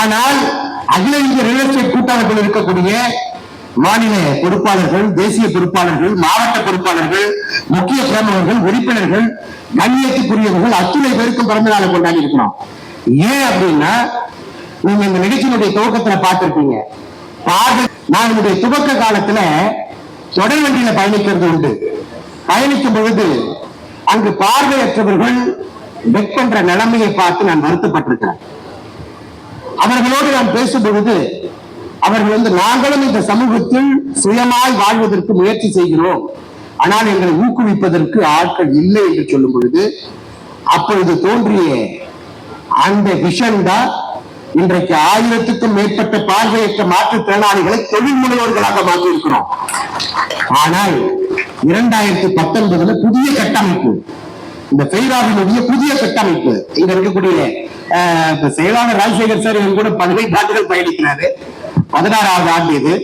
ஆனால் அகில இந்திய ரியல் எஸ்டேட் கூட்டமைப்பில் இருக்கக்கூடிய மாநில பொறுப்பாளர்கள் தேசிய பொறுப்பாளர்கள் மாவட்ட பொறுப்பாளர்கள் முக்கிய பிரமுகர்கள் உறுப்பினர்கள் கண்ணியத்துக்குரியவர்கள் அத்துணை பேருக்கும் பிறந்த நாளை கொண்டாடி இருக்கிறோம் ஏன் அப்படின்னா நீங்க இந்த நிகழ்ச்சியினுடைய துவக்கத்துல பார்த்திருப்பீங்க. பார்த்து நான் என்னுடைய துவக்க காலத்துல தொடர் வண்டியில பயணிக்கிறது உண்டு. பயணிக்கும் பொழுது அங்கு பார்வையற்றவர்கள் வெட் பண்ற நிலைமையை பார்த்து நான் வருத்தப்பட்டிருக்கிறேன். அவர்களோடு நான் பேசும் பொழுது அவர்கள் வந்து நாங்களும் இந்த சமூகத்தில் சுயமாய் வாழ்வதற்கு முயற்சி செய்கிறோம். ஆனால் எங்களை ஊக்குவிப்பதற்கு ஆட்கள் இல்லை என்று சொல்லும் பொழுது அப்பொழுது தோன்றிய அந்த விஷன் தான் இன்றைக்கு ஆயிரத்துக்கும் மேற்பட்ட பார்வையற்ற மாற்றுத்திறனாளிகளை தொழில் முனைவோர்களாக மாற்றியிருக்கிறோம். ஆனால் இரண்டாயிரத்தி பத்தொன்பதுல புதிய கட்டமைப்பு இந்த பெய்ராவினுடைய புதிய கட்டமைப்பு இங்க இருக்கக்கூடிய செயலாளர் ராஜசேகர் சார் இவங்க கூட பதினைந்து ஆண்டுகள் பயணிக்கிறாரு. பதினாறாவது ஆண்டு இது.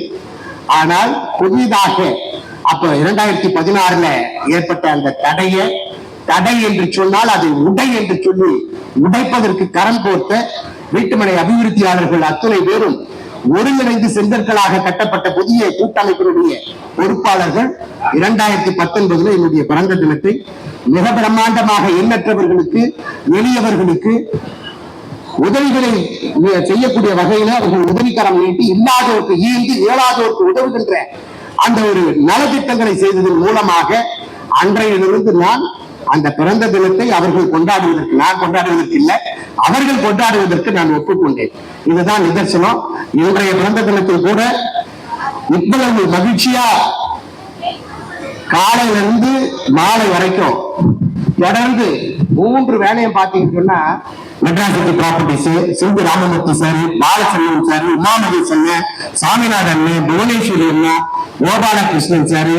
ஆனால் புதிதாக அப்ப இரண்டாயிரத்தி பதினாறுல ஏற்பட்ட அந்த தடையை தடை என்று சொன்னால் அதை உடை என்று சொல்லி உடைப்பதற்கு கரம் கோர்த்த வீட்டுமனை அபிவிருத்தியாளர்கள் அத்துணை பேரும் ஒருங்கிணைந்து செங்கற்களாக கட்டப்பட்ட புதிய கூட்டமைப்பினுடைய பொறுப்பாளர்கள் இரண்டாயிரத்தி பத்தொன்பதுல என்னுடைய பிறந்த தினத்தை மிக பிரம்மாண்டமாக எண்ணற்றவர்களுக்கு எளியவர்களுக்கு உதவிகளை செய்யக்கூடிய வகையில அவர்கள் உதவிக்கரம் நீட்டி இல்லாதவருக்கு ஈந்து இயலாதவருக்கு உதவுகின்ற அந்த ஒரு நலத்திட்டங்களை செய்ததன் மூலமாக அன்றையிலிருந்து நான் அந்த பிறந்த தினத்தை அவர்கள் கொண்டாடுவதற்கு நான் கொண்டாடுவதற்கு இல்லை அவர்கள் கொண்டாடுவதற்கு நான் ஒப்புக்கொண்டேன். இதுதான் நிதர்சனம். இன்றைய பிறந்த தினத்தில் கூட இவ்வளவு மகிழ்ச்சியா காலையில இருந்து மாலை வரைக்கும் தொடர்ந்து மூன்று வேலையும் பாத்தீங்கன்னு சொன்னா Madras city properties Sindhu Ramamoorthy sir Balachandran sir Umamathi sir Saminathan அண்ணன் புவனேஸ்வரி அண்ணா கோபாலகிருஷ்ணன் சார்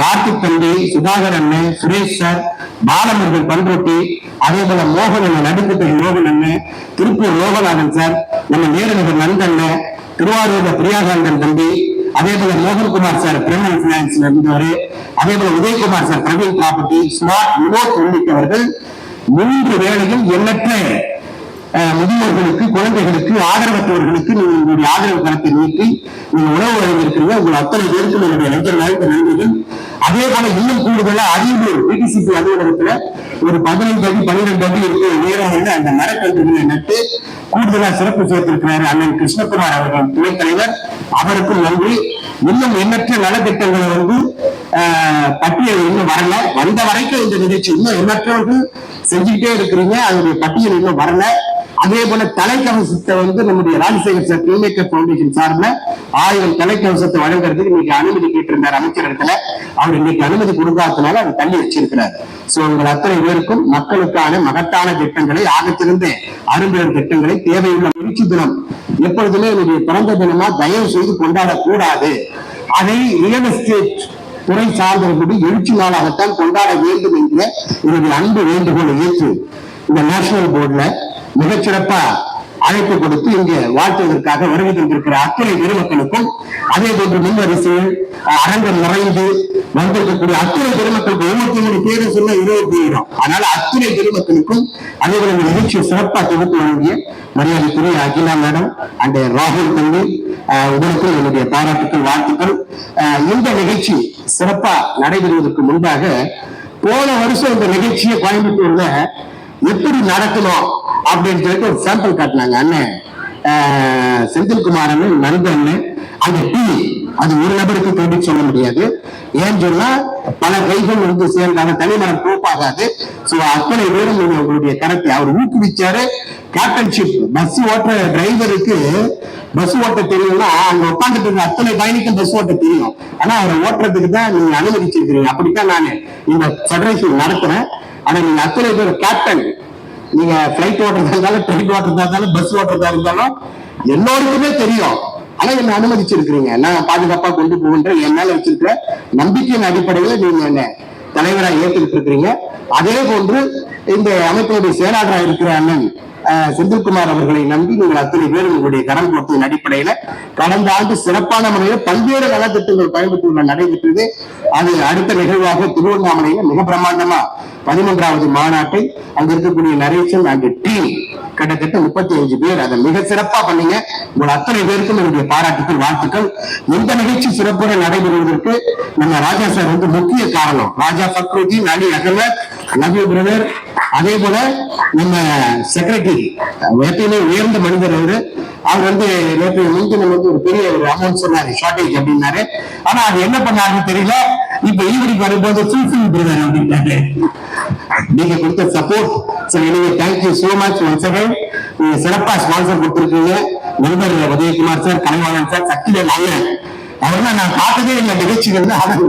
கார்த்திக் தம்பி சுதாகர் அண்ணன் சுரேஷ் சார் பாலமுருகன் பண்ருட்டி அதே போல மோகன் அண்ணன் நடுக்கட்டை மோகன் அண்ணன் திருப்பூர் லோகநாதன் சார் நம்ம நேருநகர் நந்தண்ணன் திருவாரூர் பிரியாகாந்தன் தம்பி அதே போல மோகன்குமார் சார் பிரேமன் பினான்ஸ்ல இருந்தவர் அதே போல Udhayakumar sir Praveen property smart Vinoth உள்ளிட்டவர்கள் மூன்று வேளையும் எண்ணற்ற முதியோர்களுக்கு குழந்தைகளுக்கு ஆதரவற்றவர்களுக்கு நீங்கள் உங்களுடைய ஆதரவு கரத்தை நீட்டி நீங்க உணவு வழங்கியிருக்கிறீங்க உங்கள் அத்தனை பேருக்கு என்னுடைய நெஞ்ச நாய்க்கு நன்றிகள். அதே போல இன்னும் கூடுதலா அரியலூர் பிடிசிபி அலுவலகத்துல ஒரு பதினைந்து அடி பன்னிரெண்டு அடி இருக்கிற உயரம் வந்து அந்த மரக்கன்றுகளை நட்டு கூடுதலா சிறப்பு சேர்த்திருக்கிறாரு அண்ணன் கிருஷ்ணகுமார் அவர்கள் துணைத் தலைவர். அவருக்கும் நன்றி. இன்னும் எண்ணற்ற நலத்திட்டங்களை வந்து ஆஹ், பட்டியல் இன்னும் வரல. வந்த வரைக்கும் இந்த நிகழ்ச்சி இன்னும் எண்ணற்றவர்கள் செஞ்சுக்கிட்டே இருக்கிறீங்க. அதனுடைய பட்டியல் இன்னும் வரல. அதே போல தலைக்கவசத்தை வந்து நம்முடைய ராஜசேகர் சார் கிளேமேக்கர் பவுண்டேஷன் சார்பில் ஆயிரம் தலைக்கவசத்தை வழங்குறதுக்கு இன்னைக்கு அனுமதி கேட்டிருந்தார் அமைச்சர் இடத்துல. அவர் இன்னைக்கு அனுமதி கொடுக்காததுனால அதை தள்ளி வச்சிருக்கிறார். சோ உங்கள் அத்தனை பேருக்கும் மக்களுக்கான மகத்தான திட்டங்களை ஆகச்சிறந்த அரும்பெரும் திட்டங்களை தேவையுள்ள முயற்சி தினம் எப்பொழுதுமே என்னுடைய பிறந்த தினமா தயவு செய்து கொண்டாடக்கூடாது. அதை ரியல் எஸ்டேட் துறை சார்ந்தவர்களுடைய எழுச்சி நாளாகத்தான் கொண்டாட வேண்டும் என்கிற என்னுடைய அன்பு வேண்டுகோளை ஏற்று இந்த நேஷனல் போர்டுல மிகச்சிறப்பா அழைப்பு கொடுத்து இங்கே வாழ்த்துவதற்காக வருகை தந்திருக்கிற அத்தனை பெருமக்களுக்கும் அதே போன்று முன்வரிசையில் அரங்கம் நிறைந்து வந்திருக்கக்கூடிய அத்தனை பெருமக்களுக்கு ஒவ்வொருத்தருடைய பேரை சொல்ல இருபது அதனால அத்தனை பெருமக்களுக்கும் அதே போல இந்த நிகழ்ச்சியை சிறப்பா தொகுத்து வழங்கிய மரியாதைக்குரிய அகிலா மேடம் அண்ட் ராகுல் தம்பி அஹ், உங்களுக்கும் என்னுடைய பாராட்டுக்கள் வாழ்த்துக்கள். அஹ், இந்த நிகழ்ச்சி சிறப்பா நடைபெறுவதற்கு முன்பாக போன வருஷம் இந்த நிகழ்ச்சியை கோயம்புத்தூர்ல எப்படி நடக்கணும் அப்படின்னு சொல்லிட்டு ஒரு சாம்பிள் காட்டினாங்க. அண்ணன் செந்தில்குமாரன் நண்பன் அண்ணன் அந்த டீ அது ஒரு நபருக்கு கிரெடிட் சொல்ல முடியாது. ஏன்னு சொன்னா பல கைகள் வந்து சேர்ந்தாங்க. தலைமரம் கோப்பாகாது சோ அத்தனை பேரும் நீங்க உங்களுடைய கரத்தை அவர் ஊக்குவிச்சாரு. கேப்டன்ஷிப் பஸ் ஓட்டுற டிரைவருக்கு பஸ் ஓட்ட தெரியும்னா அங்க உட்காந்துட்டு இருக்க அத்தனை பயணிக்கும் பஸ் ஓட்ட தெரியும். ஆனா அவரை ஓட்டுறதுக்கு தான் நீங்க அனுமதிச்சிருக்கிறீங்க. அப்படித்தான் நான் இந்த ஃபெடரேஷன் நடத்துறேன். ஆனா நீங்க அத்தனை பேர் கேப்டன் நீங்க பிளைட் ஓட்டுறதா இருந்தாலும் ட்ரெயின் ஓட்டுறதா இருந்தாலும் பஸ் ஓட்டுறதா இருந்தாலும் எல்லோருக்குமே தெரியும். ஆனா என்ன அனுமதிச்சிருக்கிறீங்க. நான் பாதுகாப்பா கொண்டு போகின்ற என் மேல வச்சிருக்கிற நம்பிக்கையின் அடிப்படையில நீங்க என்ன தலைவரா ஏற்றுக்கிட்டு இருக்கிறீங்க? அதே போன்று இந்த அமைப்பினுடைய செயலாளராக இருக்கிற அண்ணன் செந்தில்குமார் அவர்களை நம்பி நீங்கள் அத்தனை பேர் உங்களுடைய கடன் கொடுத்ததன் அடிப்படையில கடந்த ஆண்டு சிறப்பான முறையில் பல்வேறு நலத்திட்டங்கள் கோயம்புத்தூர்ல நடைபெற்றது. அது அடுத்த நிகழ்வாக திருவண்ணாமலையில மிக பிரமாண்டமா பதிமூன்றாவது மாநாட்டை அங்க இருக்கக்கூடிய நரேசன் அண்ட் டீம் கிட்டத்தட்ட முப்பத்தி அஞ்சு பேர் அதை மிக சிறப்பா பண்ணீங்க. உங்கள் அத்தனை பேருக்கும் என்னுடைய பாராட்டுக்கள் வாழ்த்துக்கள். இந்த நிகழ்ச்சி சிறப்புடன் நடைபெறுவதற்கு நம்ம ராஜா சார் வந்து முக்கிய காரணம். ராஜா ஃபக்ருதீன் அலி அகமத் நபி பிரதர் அதே போல நம்ம செக்ரட்டரி எப்பயுமே உயர்ந்த மனிதர் அவரு. அவர் வந்து நேற்று முன்தினம் வந்து ஒரு பெரிய ஒரு அமௌண்ட் சொன்னாரு ஷார்டேஜ் அப்படின்னாரு. ஆனா அது என்ன பண்ணாருன்னு தெரியல. இப்ப ஈவினிங் வரும்போது ஃபுல்ஃபில் பிரதர் அப்படின்னாரு. நீங்க கொடுத்த சப்போர்ட் சரி எனவே thank you so much once again நீங்க சிறப்பா ஸ்பான்சர் கொடுத்துருக்கீங்க. நிருபர் உதயகுமார் சார் கலைவாணன் சார் சக்திவேல் நாயன் அவர்லாம் நான் பார்த்ததே இல்லை நிகழ்ச்சிகள் அவர்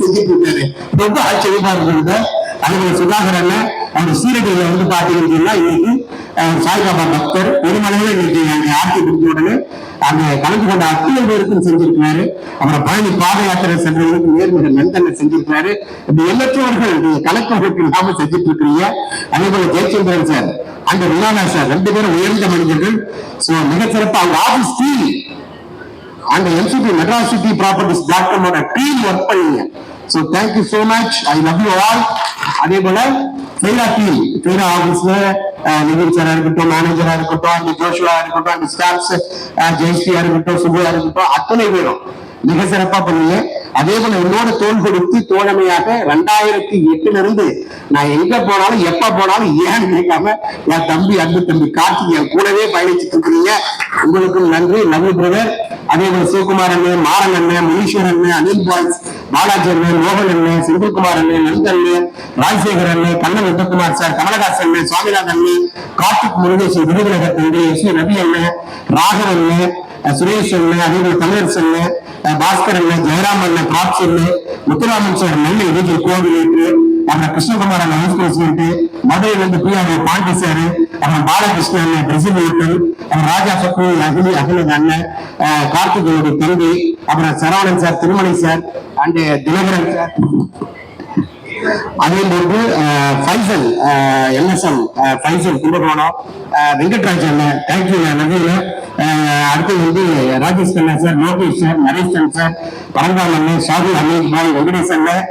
செஞ்சுட்டு இருக்காரு. ரொம்ப ஆச்சரியமா இருந்தது. அதுக்கு போல அவர் சீரடியில வந்து பாத்தீங்கன்னா இன்னைக்கு சாய்பாபா பக்தர் பெருமளவில் இன்னைக்கு அங்க கொடுத்த உடனே அங்க கலந்து கொண்ட அத்தனை பேருக்கும் செஞ்சிருக்கிறாரு. அப்புறம் பழனி பாத யாத்திரை சென்றவருக்கு நேர்மிக நந்தனை செஞ்சிருக்கிறாரு. இப்படி எல்லற்றவர்கள் நீங்க கலெக்டருக்கு இல்லாம செஞ்சுட்டு இருக்கிறீங்க அதே போல ஜெயச்சந்திரன் சார் அந்த ருணானா சார் ரெண்டு பேரும் உயர்ந்த மனிதர்கள். சோ மிக சிறப்பா அவங்க ஆபீஸ் டீம் அந்த MCP Madras city properties dot காமோட team work பண்ணீங்க. So thank you so much I love you all அதே போல ஃபெய்ரா டீம் ஃபெய்ரா ஆஃபீஸ்ல நிதின் சாரா இருக்கட்டும் மேனேஜரா இருக்கட்டும் அந்த ஜோஷுவா இருக்கட்டும் அந்த ஸ்டாஃப்ஸ் ஜெயஸ்ரீயா இருக்கட்டும் சுபுவா இருக்கட்டும் அத்தனை பேரும் மிக சிறப்பா பண்ணீங்க அதே போல என்னோட தோல் கொடுத்து தோழமையாக ரெண்டாயிரத்தி எட்டுல இருந்து நான் எங்க போனாலும் எப்ப போனாலும் ஏன் கேட்காம என் தம்பி அன்பு தம்பி கார்த்திக் என் கூடவே பயணிச்சுட்டு இருக்கிறீங்க. உங்களுக்கும் நன்றி. நன்றி பிரதர் அதே போல சிவகுமார் அண்ணன் மாறன் அண்ணன் முனீஸ்வர் அண்ணன் அனில் பாய்ஸ் பாலாஜி அண்ணன் மோகன் அண்ணன் செந்தில்குமார் அண்ணன் நந்தண்ணன் ராஜசேகர் அண்ணன் கண்ணன் உத்தகுமார் சார் கமலஹாசன் அண்ணன் சுவாமிநாதன் அண்ணன் கார்த்திக் முருகேசன் விருதுநகர் தந்தை எஸ் ரவி அண்ணன் ராகவ் அண்ணன் சுரேஷ் அண்ணன் அதே போல தமிழரசு அண்ணன் அஹ் பாஸ்கர் அண்ணன் ஜெயராம் அண்ணன் முத்துராமன் சார் நெல்லை விஜய் கோவில் அந்த கிருஷ்ணகுமார் அண்ணன் வைஸ் பிரசிடென்ட் மதுரையில இருந்து பி பாண்டி சார் அப்புறம் பாலகிருஷ்ணன் அண்ணன் பிரசில் ஹோட்டல் அப்புறம் ராஜா பக்கு அகிலி அகிலத் அண்ணன் அஹ் கார்த்திகேயோட தம்பி அப்புறம் Saravanan sir Thirumani sir and Dinakaran sir. அதே போன்று ஃபைசல் என்எஸ்எம் ஃபைசல் கும்பகோணம். வெங்கட்ராஜ் அண்ணன் தேங்க்யூ நன்றியில் அடுத்து வந்து Rajesh Kanna sir Lokesh sir Nareshan sir Parantham அண்ணன் ஷாகுல் அமீத் பாய் வெங்கடேஷ் அண்ணன்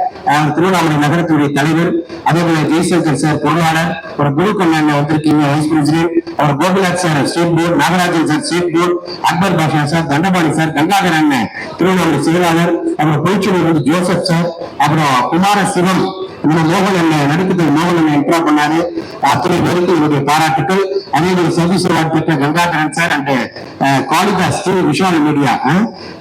திருவண்ணாமலை நகரத்துடைய தலைவர் அதே போல ஜெய்சங்கர் சார் பொருளாளர் ஒரு குரு கண்ணன் வந்திருக்கீங்க வைஸ் பிரசிடென்ட் அவர் Gopinath sir state board Nagarajan sir state board Akbar Basha sir Dhandapani sir Gangadhar அண்ணன் திருவண்ணாமலை செயலாளர் அப்புறம் பொய்ச்சூர் வந்து ஜோசப் சார் அப்புறம் குமார சிவம் இந்த மோகன் அண்ணன் நடிப்புக்கு மோகன் அண்ணன் என்ட்ரா பண்ணாரு அத்தனை பேருக்கு இவருடைய பாராட்டுக்கள் அதே போல சர்வீஸ் அவார்ட் பெற்ற Gangadharan sir and Kalidas Sri Vishal media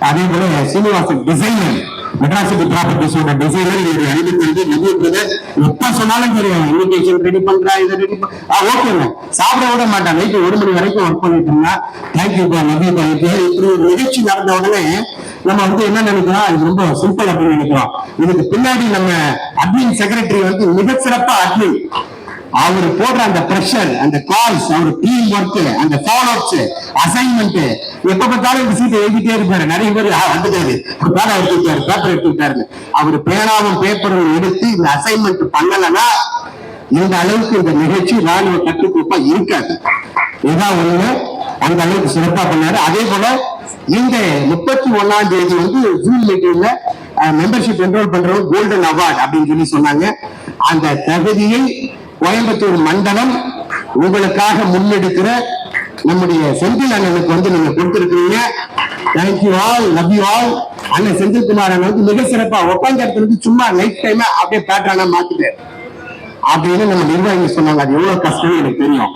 அதே போல சீனிவாசன் டிசைனர் மெட்ராசிட்டி ப்ராப்பர்ட்டிஸோட டிசைனர் என்னுடைய அறிவிப்பு வந்து நம்பி பிரதர் எப்ப சொன்னாலும் தெரியும் இன்விடேஷன் ரெடி பண்றா இதை ரெடி ஆ ஓகேங்க சாப்பிட விட மாட்டான் நைட்டு ஒரு மணி வரைக்கும் ஒர்க் பண்ணிட்டு இருந்தா தேங்க்யூ நம்பி இப்படி ஒரு நிகழ்ச்சி நடந்த உடனே நம்ம வந்து என்ன நினைக்கிறோம்? இது ரொம்ப சிம்பிள் அப்படின்னு நினைக்கிறோம். இதுக்கு பின்னாடி நம்ம அட்மின் செக்ரட்டரி வந்து மிக சிறப்பா அட்மின் அவர் போடுற அந்த பிரஷர் அந்த கால்ஸ் அவர் டீம் ஒர்க் அந்த ஃபாலோ அப்ஸ் அசைன்மெண்ட் எப்ப பார்த்தாலும் இந்த சீட்டை எழுதிட்டே இருப்பாரு. நிறைய பேர் வந்துட்டாரு. பேனா எடுத்துட்டாரு பேப்பர் எடுத்துட்டாரு அவர் பேனாவும் பேப்பரும் எடுத்து இந்த அசைன்மெண்ட் பண்ணலன்னா இந்த அளவுக்கு இந்த நிகழ்ச்சி ராணுவ கட்டுக்கோப்பா இருக்காது. இதுதான் ஒண்ணு அந்த அளவுக்கு சிறப்பா பண்ணாரு. அதே போல இந்த முப்பத்தி ஒண்ணாம் தேதி வந்து ஜூன் மீட்டிங்ல மெம்பர்ஷிப் என்ரோல் பண்றவங்க கோல்டன் அவார்ட் அப்படின்னு சொல்லி சொன்னாங்க. அந்த தகுதியை கோயம்புத்தூர் மண்டலம் உங்களுக்காக முன்னெடுக்கிற நம்முடைய செந்தில் அண்ணனுக்கு வந்து நீங்க கொடுத்திருக்கிறீங்க. Thank you all love you all அண்ணன் செந்தில்குமார் அண்ணன் வந்து மிக சிறப்பா உட்காந்த இடத்துல இருந்து சும்மா நைட் டைம் அப்படியே பேட்டர்னா மாத்திட்டாரு அப்படின்னு நம்ம நிர்வாகி சொன்னாங்க. அது எவ்வளவு கஷ்டம் எனக்கு தெரியும்.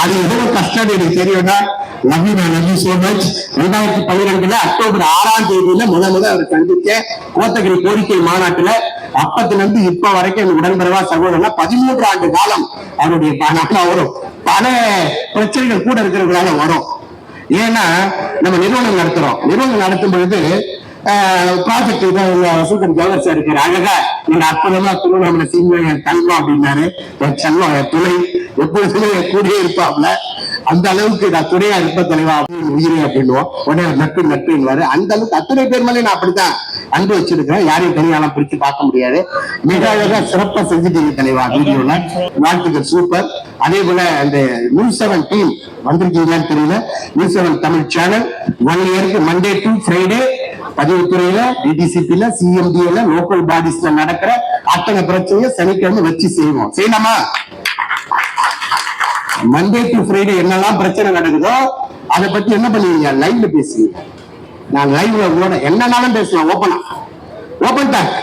அது எவ்வளவு கஷ்டம் எனக்கு தெரியும்னா சோ மச் ரெண்டாயிரத்தி பன்னிரெண்டுல அக்டோபர் ஆறாம் தேதியில முத முத அவர் சந்திச்ச கோத்தகிரி கோரிக்கை மாநாட்டுல அப்பத்துல இருந்து இப்ப வரைக்கும் என் உடன்பிறவா சகோதரனா பதிமூன்று ஆண்டு காலம் அவருடைய பணம் வரும். பல பிரச்சனைகள் கூட இருக்கிறதுனால வரும். ஏன்னா நம்ம நிறுவனம் நடத்துறோம். நிறுவனம் நடத்தும் பொழுது ப்ராஜெக்ட் வசூகன் ஜவர் சார் இருக்காரு அழகா நீங்க அற்புதமா திருவண்ணாமலை சீனியர் என் தங்கம் அப்படின்னாரு. என் செல்லம் என் துணை எப்பொழுதுமே என் கூடயே இருப்பாப்ல. அந்த அளவுக்கு நான் துணையா இருப்ப தலைவா அப்படின்னு உயிரே அப்படின்னுவோம். உடனே நட்பு நட்புன்னு அந்த அளவுக்கு அத்தனை பேர் மேலே நான் அப்படித்தான் அன்பு வச்சிருக்கிறேன். யாரையும் தனியாலாம் பிரிச்சு பார்க்க முடியாது. மிக அழகா சிறப்பா செஞ்சுட்டீங்க தலைவா வீடியோல. வாழ்த்துக்கள் சூப்பர் அதே போல அந்த நியூஸ் செவன் டீம் வந்திருக்கீங்களான்னு தெரியல. News seven Tamil channel one இயருக்கு மண்டே டு ஃப்ரைடே பதிவுத்துறையில டிடிசிபில சிஎம்டில லோக்கல் பாடிஸ்ல நடக்கிற அத்தனை பிரச்சனையும் சனிக்கிழமை வச்சு செய்வோம். செய்யலாமா? மண்டே டு ஃப்ரைடே என்னெல்லாம் பிரச்சனை நடக்குதோ அதை பத்தி என்ன பண்ணுவீங்க? லைவ்ல பேசுவீங்க. நான் லைவ்ல ஓட என்னன்னாலும் பேசலாம் ஓப்பனா ஓப்பன் டாக்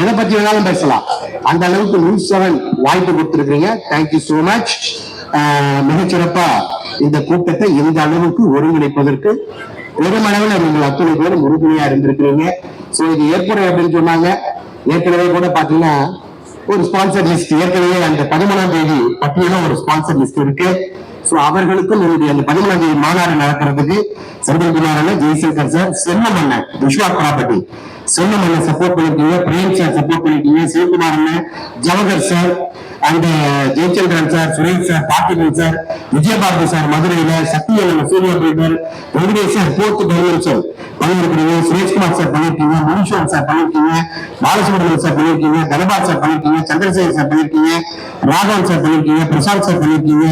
எதை பத்தி வேணாலும் பேசலாம். அந்த அளவுக்கு நியூஸ் செவன் வாய்ப்பு கொடுத்துருக்கீங்க தேங்க்யூ சோ மச் மிகச்சிறப்பா. இந்த கூட்டத்தை இந்த அளவுக்கு ஒருங்கிணைப்பதற்கு பெருமளவில் நீங்கள் அத்தனை பேரும் உறுதுணையா இருந்திருக்கிறீங்க. சோ இது ஏற்படும் அப்படின்னு சொன்னாங்க. ஏற்கனவே கூட பாத்தீங்கன்னா ஒரு ஸ்பான்சர் லிஸ்ட் ஏற்கனவே அந்த பதிமூணாம் தேதி பட்டியலும் ஒரு ஸ்பான்சர் லிஸ்ட் இருக்கு. சோ அவர்களுக்கும் என்னுடைய அந்த பதிமூணாம் தேதி மாநாடு நடக்கிறதுக்கு செந்தில்குமார் அண்ணன் ஜெய்சங்கர் சார் செல்லம் அண்ணன் விஸ்வா ப்ராப்பர்ட்டி செல்லம் அண்ணன் சப்போர்ட் பண்ணிருக்கீங்க பிரேம் சார் சப்போர்ட் பண்ணிருக்கீங்க சிவகுமார் அண்ணன் ஜவஹர் சார் அந்த uh, Jayachandran sir Suresh sir Parthiban sir Vijayabharathi sir மதுரையில சத்தியன் சூரியர் பிரதர் வெங்கடேஷ் சார் போர்த்து கவர்னர் சார் பண்ணிருக்கீங்க சுரேஷ்குமார் சார் பண்ணிருக்கீங்க முனீஸ்வரன் சார் பண்ணிருக்கீங்க பாலசுப்ரமணியன் சார் பண்ணிருக்கீங்க தனபாத் சார் பண்ணிருக்கீங்க சந்திரசேகர் சார் பண்ணிருக்கீங்க ராகவன் சார் பண்ணிருக்கீங்க பிரசாந்த் சார் பண்ணிருக்கீங்க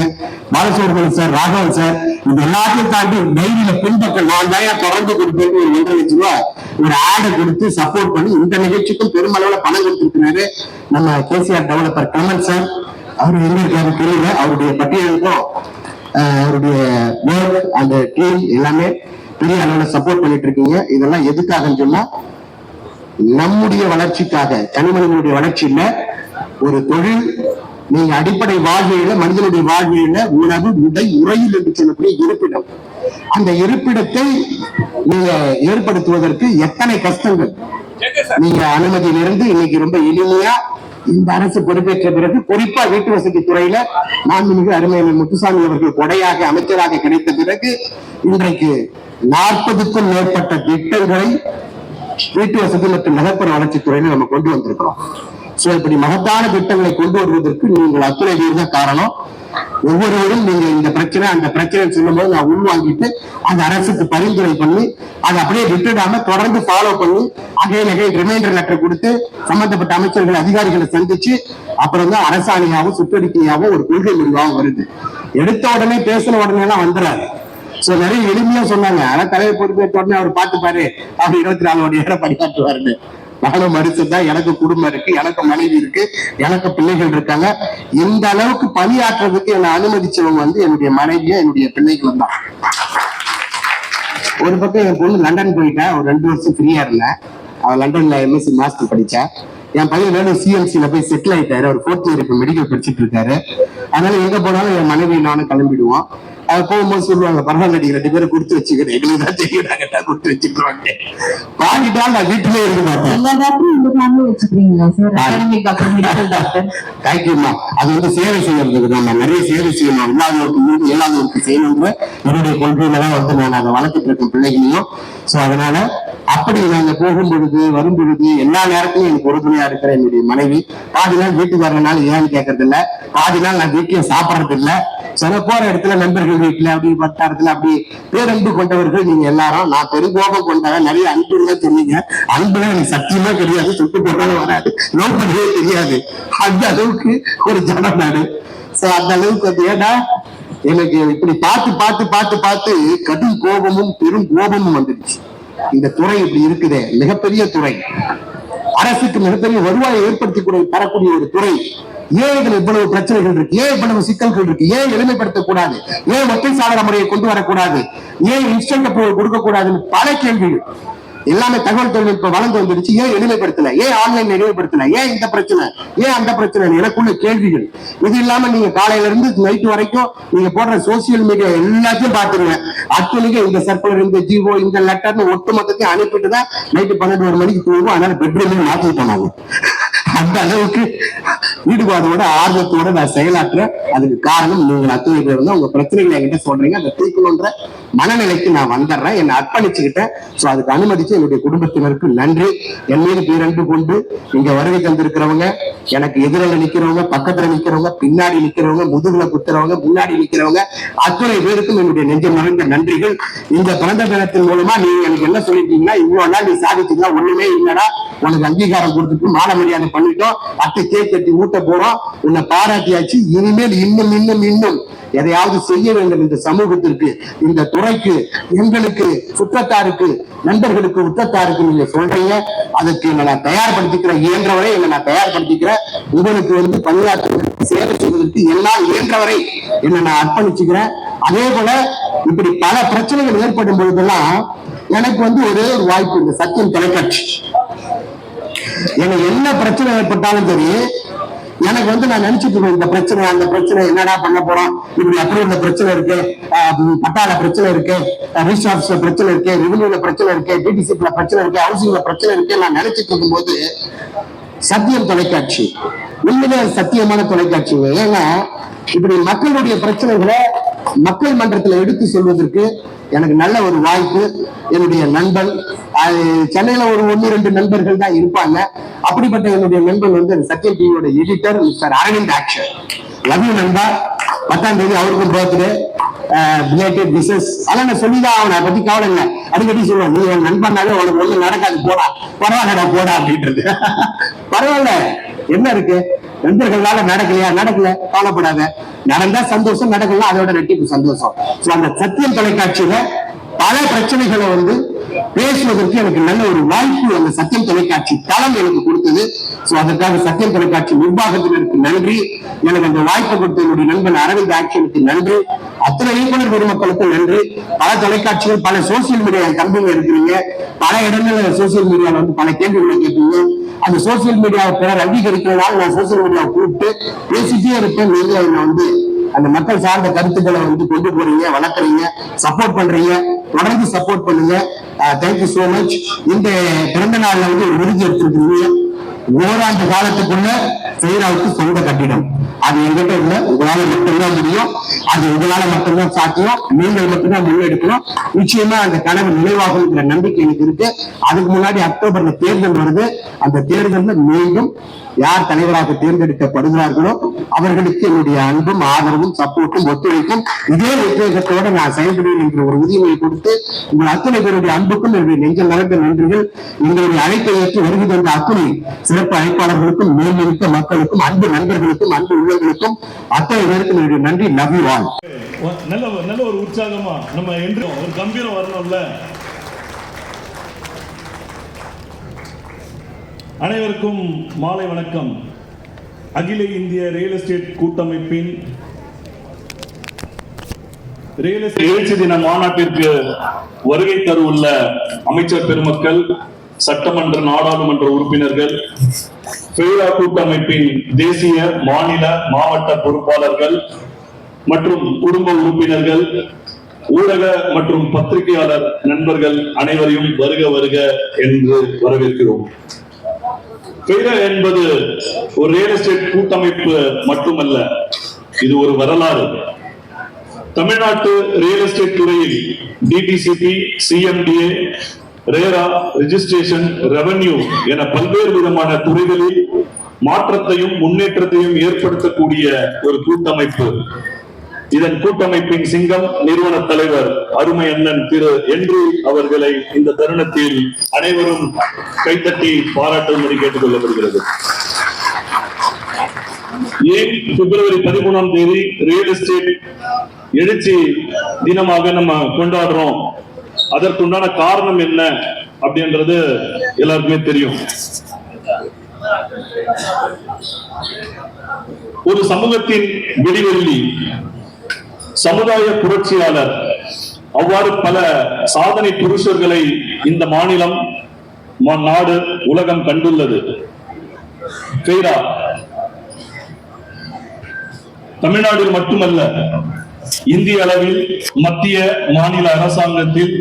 பாலசுப்ரமணியன் சார் ராகவன் சார் இந்த எல்லாத்தையும் தாண்டி டைரியில பின்பக்கம் நான் தான் தொடர்ந்து கொடுப்பேன் ஒரு ஒன்றரை லட்சம் ரூபாய் ஒரு ஆடை கொடுத்து சப்போர்ட் பண்ணி இந்த நிகழ்ச்சிக்கும் பெருமளவுல பணம் கொடுத்திருக்கிறாரு நம்ம கேசிஆர் டெவலப்பர் கமல் சார். அவர் எங்க இருக்காரு தெரியல. அவருடைய பட்டியலுக்கும் அவருடைய ஒர்க் அந்த டீம் எல்லாமே பெரிய அளவுல சப்போர்ட் பண்ணிட்டு இருக்கீங்க இதெல்லாம் எதுக்காகன்னு சொன்னா நம்முடைய வளர்ச்சிக்காக தனிமனிதனுடைய வளர்ச்சி இல்ல ஒரு தொழில் நீங்க அடிப்படை வாழ்வியல மனிதனுடைய வாழ்வியல உணவு உடை உரையில் என்று சொல்லக்கூடிய இருப்பிடம். அந்த இருப்பிடத்தை நீங்க ஏற்படுத்துவதற்கு எத்தனை கஷ்டங்கள்? நீங்க அனுமதியிலிருந்து இன்னைக்கு ரொம்ப எளிமையா இந்த அரசு பொறுப்பேற்ற பிறகு குறிப்பா வீட்டு வசதி துறையில மாண்புமிகு அருமையான முத்துசாமி அவர்கள் கொடையாக அமைச்சராக கிடைத்த பிறகு இன்றைக்கு நாற்பதுக்கும் மேற்பட்ட திட்டங்களை வீட்டு வசதி மற்றும் நகர்ப்புற வளர்ச்சித் துறையில நம்ம கொண்டு வந்திருக்கிறோம். சோ இப்படி மகத்தான திட்டங்களை கொண்டு வருவதற்கு நீங்கள் அத்துணை பேர் தான் காரணம். ஒவ்வொருவரும் நீங்க இந்த பிரச்சனை அந்த பிரச்சனை சொல்லும்போது நான் உள்வாங்கிட்டு அந்த அரசுக்கு பரிந்துரை பண்ணி அதை அப்படியே விட்டுடாம தொடர்ந்து ஃபாலோ பண்ணி அகைன் நகை ரிமைண்டர் லெட்டர் கொடுத்து சம்பந்தப்பட்ட அமைச்சர்கள் அதிகாரிகளை சந்திச்சு அப்புறம் தான் அரசாணையாவும் சுற்றறிக்கையாகவும் ஒரு கொள்கை முடிவாகவும் வருது. எடுத்த உடனே பேசின உடனே எல்லாம் வந்துடாது சோ நிறைய எளிமையா சொன்னாங்க. ஆனா தலைவர் பொறுப்பேற்ற உடனே அவர் பாத்துப்பாரு அப்படி இருபத்தி நாலு மணி நேரம் பணியாற்றுவாருன்னு. நானும் மறுத்துதான் எனக்கு குடும்பம் இருக்கு எனக்கு மனைவி இருக்கு எனக்கு பிள்ளைகள் இருக்காங்க. இந்த அளவுக்கு பணியாற்றுறதுக்கு என்னை அனுமதிச்சவங்க வந்து என்னுடைய மனைவியும் என்னுடைய பிள்ளைகளும் தான். ஒரு பக்கம் என் பொண்ணு லண்டன் போயிட்டேன் ஒரு ரெண்டு வருஷம் ஃப்ரீயா இருந்தேன். அவன் லண்டன்ல எம்எஸ்சி மாஸ்டர் படிச்சா. என் பையன் வேணும் சிஎம்சில போய் செட்டில் ஆயிட்டாரு. அவர் ஃபோர்த் இயர் இப்போ மெடிக்கல் படிச்சுட்டு இருக்காரு. அதனால எங்க போனாலும் என் மனைவி நானும் கிளம்பிடுவோம். அது போகும்போது சொல்லுவாங்க பரவாயில்ல ரெண்டு பேரும் கொடுத்து வச்சுக்கிறேன். எங்களுக்கு தான் தெரியும் கொடுத்து வச்சுக்கிறோம். வாங்கிட்டா நான் வீட்டிலே இருக்க மாட்டேன். எல்லா டாக்டரும் தேங்க்யூமா அது வந்து சேவை செய்யறதுக்கு நம்ம நிறைய சேவை செய்யணும். இல்லாதவருக்கு மீது இல்லாதவருக்கு செய்யணுங்கிற என்னுடைய கொள்கையில தான் வந்து நான் அதை வளர்த்துட்டு இருக்கேன் பிள்ளைகளையும். சோ அதனால அப்படி நாங்க போகும் பொழுது வரும் பொழுது எல்லா நேரத்திலும் எனக்கு உறுதுணையா இருக்கிற என்னுடைய மனைவி பாதி நாள் வீட்டுக்கு வரனால ஏன்னு கேட்கறது இல்ல? பாதி நாள் நான் வீட்லயே சாப்பிடறது இல்ல. சில போற இடத்துல நண்பர்கள் வீட்டுல அப்படி வட்டாரத்துல அப்படி பேரன்பு கொண்டவர்கள் நீங்க எல்லாரும். நான் பெருங்கோபம் கொண்டவன். நிறைய அன்புல சொன்னீங்க. அன்புல எனக்கு சத்தியமா தெரியாது. சுட்டு போட்டாலும் வராது. லவ் பண்ணவே தெரியாது. அந்த அளவுக்கு ஒரு ஜனம் நாடு சோ அந்த அளவுக்கு வந்து ஏன்னா எனக்கு இப்படி பார்த்து பார்த்து பார்த்து பார்த்து கடும் கோபமும் பெரும் கோபமும் வந்துடுச்சு. இந்த துறை இப்படி இருக்குதே. மிகப்பெரிய துறை. அரசுக்கு மிகப்பெரிய வருவாயை ஏற்படுத்தி கொடு தரக்கூடிய ஒரு துறை. ஏன் இதுல இவ்வளவு பிரச்சனைகள் இருக்கு? ஏன் இவ்வளவு சிக்கல்கள் இருக்கு? ஏன் எளிமைப்படுத்தக் கூடாது ஏன் ஒற்றை சாதன முறையை கொண்டு வரக்கூடாது? ஏன் இன்ஸ்டன்ட் அப்ரூவல் கொடுக்க கூடாதுன்னு பல கேள்விகள். எல்லாமே தகவல் தொழில்நுட்பம் வளர்ந்து வந்துருச்சு ஏன் எளிமைப்படுத்தல? ஏன் ஆன்லைன் எளிமைப்படுத்தல? ஏன் இந்த பிரச்சனை? ஏன் அந்த பிரச்சனை எனக்குள்ள கேள்விகள். இது இல்லாம நீங்க காலையில இருந்து நைட் வரைக்கும் நீங்க போடுற சோசியல் மீடியா எல்லாத்தையும் பாத்துருங்க அத்துணிக்கு இந்த சர்க்குலர் இந்த ஜிஓ இந்த லெட்டர்னு ஒட்டு மொத்தத்தையும் அனுப்பிட்டு தான் நைட்டு பன்னெண்டு ஒரு மணிக்கு தூங்குவோம். அதனால பெட்ரூம்ல மாத்திட்டு போனாங்க. அந்த அளவுக்கு ஈடுபாடோட ஆர்வத்தோட நான் செயலாற்றுறேன் அதுக்கு காரணம் நீங்கள் அத்துணை பேர் வந்து உங்க பிரச்சனைகளை என்கிட்ட சொல்றீங்க. அதை தீர்க்கணுன்ற மனநிலைக்கு நான் வந்துடுறேன். என்னை அர்ப்பணிச்சுக்கிட்டேன் ஸோ அதுக்கு அனுமதிச்சு என்னுடைய குடும்பத்தினருக்கு நன்றி. என் மீது பேரன்பு கொண்டு இங்க வருகை தந்திருக்கிறவங்க எனக்கு எதிரில் நிக்கிறவங்க பக்கத்துல நிக்கிறவங்க பின்னாடி நிக்கிறவங்க முதுகுல குத்துறவங்க முன்னாடி நிக்கிறவங்க அத்தனை பேருக்கும் என்னுடைய நெஞ்சம் நிறைந்த நன்றிகள். இந்த பிறந்த தினத்தின் மூலமா நீங்க எனக்கு என்ன சொல்லிட்டீங்கன்னா இவ்வளவு நாள் நீ சாதிச்சீங்கன்னா ஒண்ணுமே இல்லைன்னா உனக்கு அங்கீகாரம் கொடுத்துட்டு மான மரியாதை பண்ணிட்டோம். அத்தை கேக் கட்டி ஊட்ட போறோம். உன்னை பாராட்டியாச்சு. இனிமேல் இன்னும் இன்னும் இன்னும் எதையாவது செய்ய வேண்டும் இந்த சமூகத்திற்கு இந்த துறைக்கு எங்களுக்கு சுற்றத்தாருக்கு நண்பர்களுக்கு உற்றத்தாருக்கு நீங்க சொல்றீங்க. அதுக்கு என்னை நான் தயார்படுத்திக்கிறேன். இயன்றவரை என்னை நான் தயார்படுத்திக்கிறேன். உங்களுக்கு வந்து பணியாற்றுவதற்கு சேவை செய்வதற்கு எல்லாம் இயன்றவரை என்னை நான் அர்ப்பணிச்சுக்கிறேன். அதே போல இப்படி பல பிரச்சனைகள் ஏற்படும் பொழுதெல்லாம் எனக்கு வந்து ஒரே ஒரு வாய்ப்பு இந்த சத்தியம் தொலைக்காட்சி. எனக்கு என்ன பிரச்சனை ஏற்பட்டாலும் சரி எனக்கு வந்து நான் நினைச்சிட்டு இருக்கேன் இந்த பிரச்சனை அந்த பிரச்சனை என்னடா பண்ண போறோம்? இப்படி அப்ரூவ்ல பிரச்சனை இருக்கு பட்டால பிரச்சனை இருக்கு ரிஜிஸ்டர் ஆஃபீஸ்ல பிரச்சனை இருக்கு ரெவன்யூல பிரச்சனை இருக்கு டிடிசிபில பிரச்சனை இருக்கு ஹவுசிங்ல பிரச்சனை இருக்கு நான் நினைச்சிட்டு இருக்கும்போது சத்தியம் தொலைக்காட்சி. உண்மையிலே சத்தியமான தொலைக்காட்சிங்க. ஏன்னா இப்படி மக்களுடைய பிரச்சனைகளை மக்கள் மன்றத்துல எடுத்து சொல்வதற்கு எனக்கு நல்ல ஒரு வாய்ப்பு. என்னுடைய நண்பன் சென்னையில ஒரு ஒன்னு ரெண்டு நண்பர்கள் தான் இருப்பாங்க. அப்படிப்பட்ட என்னுடைய நண்பன் வந்து சத்யம் டிவியோட editor mister Aravind action love நண்பா. பத்தாம் தேதி அவருக்கும் பர்த்டே ரிலேட்டட் விசஸ் அதெல்லாம் நான் சொல்லிதான் அவனை பத்தி கவலை இல்லை. அடிக்கடி சொல்லுவேன். நீ என் நண்பனாலே உனக்கு ஒண்ணு நடக்காது. போடா. பரவாயில்லடா போடா அப்படின்றது. பரவாயில்ல. என்ன இருக்கு? நண்பர்களால நடக்கலையா? நடக்கல. கவலைப்படாத. நடந்தா சந்தோஷம் நடக்கலாம் அதோட ரெட்டிப்பு சந்தோஷம். அந்த சத்தியம் தொலைக்காட்சியில பல பிரச்சனைகளை வந்து பேசுவதற்கு எனக்கு நல்ல ஒரு வாய்ப்பு அந்த சத்தியம் தொலைக்காட்சி தளம் எனக்கு கொடுத்தது. சோ அதற்காக சத்தியம் தொலைக்காட்சி நிர்வாகத்தினருக்கு நன்றி. எனக்கு அந்த வாய்ப்பை கொடுத்த என்னுடைய நண்பன் அரவிந்த் ஆக்ஷனுக்கு நன்றி. அத்தனை இயக்குனர் பெருமக்களுக்கும் நன்றி. பல தொலைக்காட்சிகள் பல சோசியல் மீடியா கம்பெனி இருக்கிறீங்க பல இடங்கள்ல சோசியல் மீடியால வந்து பல கேள்விகளை கேட்பீங்க அந்த சோசியல் மீடியாவை பேர் அங்கீகரிக்கிறதால நான் சோசியல் மீடியாவை கூப்பிட்டு பேசிட்டே இருப்பேன். நீங்க என்ன வந்து அந்த மக்கள் சார்ந்த கருத்துக்களை வந்து கொண்டு போறீங்க வளர்க்குறீங்க சப்போர்ட் பண்றீங்க தொடர்ந்து சப்போர்ட் பண்ணுங்க. தேங்க்யூ சோ மச் இந்த பிறந்த நாள்ல வந்து ஒரு விருது எடுத்துருக்கீங்க ஓராண்டு காலத்துக்குள்ள செய்யறாவுக்கு சொந்த கட்டிடம். அது எங்கிட்ட இல்ல. உங்களால மட்டும்தான் முடியும். அது உங்களால மட்டும்தான் சாத்தியம். நீங்கள் மட்டும்தான் முன்னெடுக்கணும். நிச்சயமா அந்த கனவு நினைவாகுங்கிற நம்பிக்கை எனக்கு இருக்கு. அதுக்கு முன்னாடி அக்டோபர்ல தேர்தல் வருது. அந்த தேர்தல்ல மீண்டும் யார் தலைவராக தேர்ந்தெடுக்கப்படுகிறார்களோ அவர்களுக்கு என்னுடைய அன்பும் ஆதரவும் சப்போர்ட்டும் ஒத்துழைப்பும் இதே உத்வேகத்தோடு நான் செயல்படுவேன் என்ற ஒரு உறுதிமொழி கொடுத்து உங்கள் அத்தனை பேருடைய அன்புக்கும் என்னுடைய நெஞ்சல் நடந்த நன்றிகள். எங்களுடைய அழைப்பை ஏற்று வருகை தந்த அத்துணை சிறப்பு அழைப்பாளர்களுக்கும் மேல்நிறுத்த மக்களுக்கும் அன்பு நண்பர்களுக்கும் அன்பு உள்ளவர்களுக்கும் அத்தனை பேருக்கும் என்னுடைய நன்றி லவ் யூ ஆல் நல்ல ஒரு- நல்ல ஒரு உற்சாகமா நம்ம என்று ஒரு கம்பீரம் வரணும்ல? அனைவருக்கும் மாலை வணக்கம். அகில இந்திய ரியல் எஸ்டேட் கூட்டமைப்பின் ரியல் எஸ்டேட் எழுச்சி தின மாநாட்டிற்கு வருகை தருவுள்ள அமைச்சர் பெருமக்கள் சட்டமன்ற நாடாளுமன்ற உறுப்பினர்கள் பேரா கூட்டமைப்பின் தேசிய மாநில மாவட்ட பொறுப்பாளர்கள் மற்றும் குடும்ப உறுப்பினர்கள் ஊடக மற்றும் பத்திரிகையாளர் நண்பர்கள் அனைவரையும் வருக வருக என்று வரவேற்கிறோம். பெய்ரா என்பது ஒரு ரியல் எஸ்டேட் கூட்டமைப்பு மட்டுமல்ல இது ஒரு வரலாறு. தமிழ்நாட்டு ரியல் எஸ்டேட் துறையில் DTCP CMDA RERA registration revenue என பல்வேறு விதமான துறைகளில் மாற்றத்தையும் முன்னேற்றத்தையும் ஏற்படுத்தக்கூடிய ஒரு கூட்டமைப்பு. இதன் கூட்டமைப்பின் சிங்கம் நிறுவன தலைவர் அருமை அண்ணன் திரு என்று அவர்களை இந்த தருணத்தில் அனைவரும் கைத்தட்டி பாராட்டும்படி கேட்டுக் கொள்ளப்படுகிறது ஏன் பிப்ரவரி பதிமூணாம் தேதி ரியல் எஸ்டேட் எழுச்சி தினமாக நம்ம கொண்டாடுறோம்? அதற்குண்டான காரணம் என்ன அப்படின்றது எல்லாருக்குமே தெரியும். ஒரு சமூகத்தின் விடிவெள்ளி சமுதாய புரட்சியாளர் அவ்வாறு பல சாதனை புருஷர்களை இந்த மாநிலம் நாடு உலகம் கண்டுள்ளது. தமிழ்நாடு தமிழ்நாட்டில் மட்டுமல்ல இந்திய அளவில் மத்திய மாநில அரசாங்கத்தில்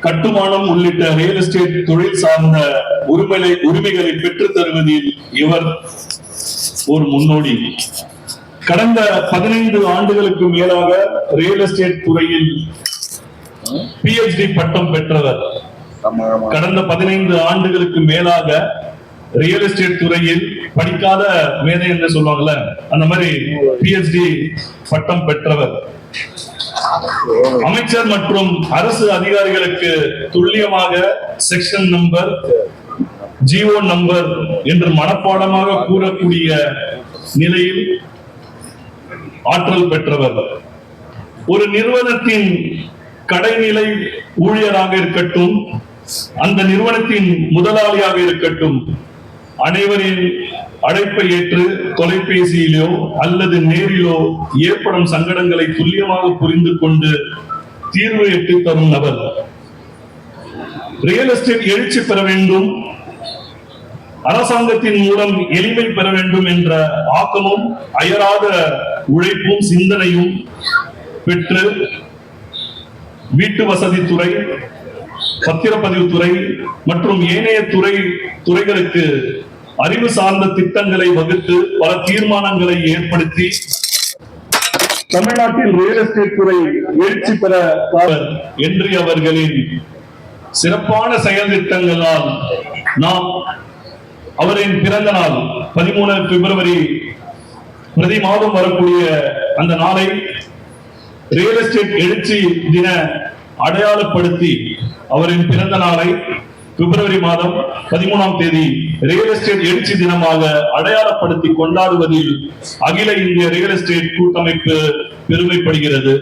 கட்டுமானம் உள்ளிட்ட ரியல் எஸ்டேட் தொழில் சார்ந்த உரிமைகளை உரிமைகளை பெற்று தருவதில் இவர் ஒரு முன்னோடி. கடந்த பதினைந்து ஆண்டுகளுக்கு மேலாக ரியல் எஸ்டேட் துறையில் பிஹெச்டி பட்டம் பெற்றவர். கடந்த பதினைந்து ஆண்டுகளுக்கு மேலாக ரியல் எஸ்டேட் துறையில் படிக்காத மேதை என்று சொல்லுவாங்கல்ல அந்த மாதிரி பிஹெச்டி பட்டம் பெற்றவர். அமைச்சர் மற்றும் அரசு அதிகாரிகளுக்கு துல்லியமாக செக்ஷன் நம்பர் ஜிஓ நம்பர் என்று மனப்பாடமாக கூறக்கூடிய நிலையில் ஆற்றல் பெற்றவர். ஒரு நிறுவனத்தின் கடைநிலை ஊழியராக இருக்கட்டும் அந்த நிறுவனத்தின் முதலாளியாக இருக்கட்டும் அனைவரின் அழைப்பை ஏற்று தொலைபேசியிலோ அல்லது நேரிலோ ஏற்படும் சங்கடங்களை துல்லியமாக புரிந்து கொண்டு தீர்வு எட்டு தரும் நபர். ரியல் எஸ்டேட் எழுச்சி பெற வேண்டும். அரசாங்கத்தின் மூலம் எளிமை பெற வேண்டும் என்ற ஆக்கமும் அயராத உழைப்பும் சிந்தனையும் பெற்று வீட்டு வசதித்துறை பத்திரப்பதிவுத்துறை மற்றும் ஏனைய துறை துறைகளுக்கு அறிவு சார்ந்த திட்டங்களை வகுத்து பல தீர்மானங்களை ஏற்படுத்தி தமிழ்நாட்டில் ரியல் எஸ்டேட் துறை எழுச்சி பெற என்று அவர்களின் சிறப்பான செயல் திட்டங்களால் நாம் அவரின் பிறந்த நாள் பதிமூணு பிப்ரவரி பிரதி மாதம் வரக்கூடிய அந்த நாளை ரியல் எஸ்டேட் எழுச்சி தின அடையாளப்படுத்தி அவரின் பிறந்த நாளை பிப்ரவரி மாதம் பதிமூணாம் தேதி ரியல் எஸ்டேட் எழுச்சி தினமாக அடையாளப்படுத்தி கொண்டாடுவதில் அகில இந்திய ரியல் எஸ்டேட் கூட்டமைப்பு பெருமைப்படுகிறது.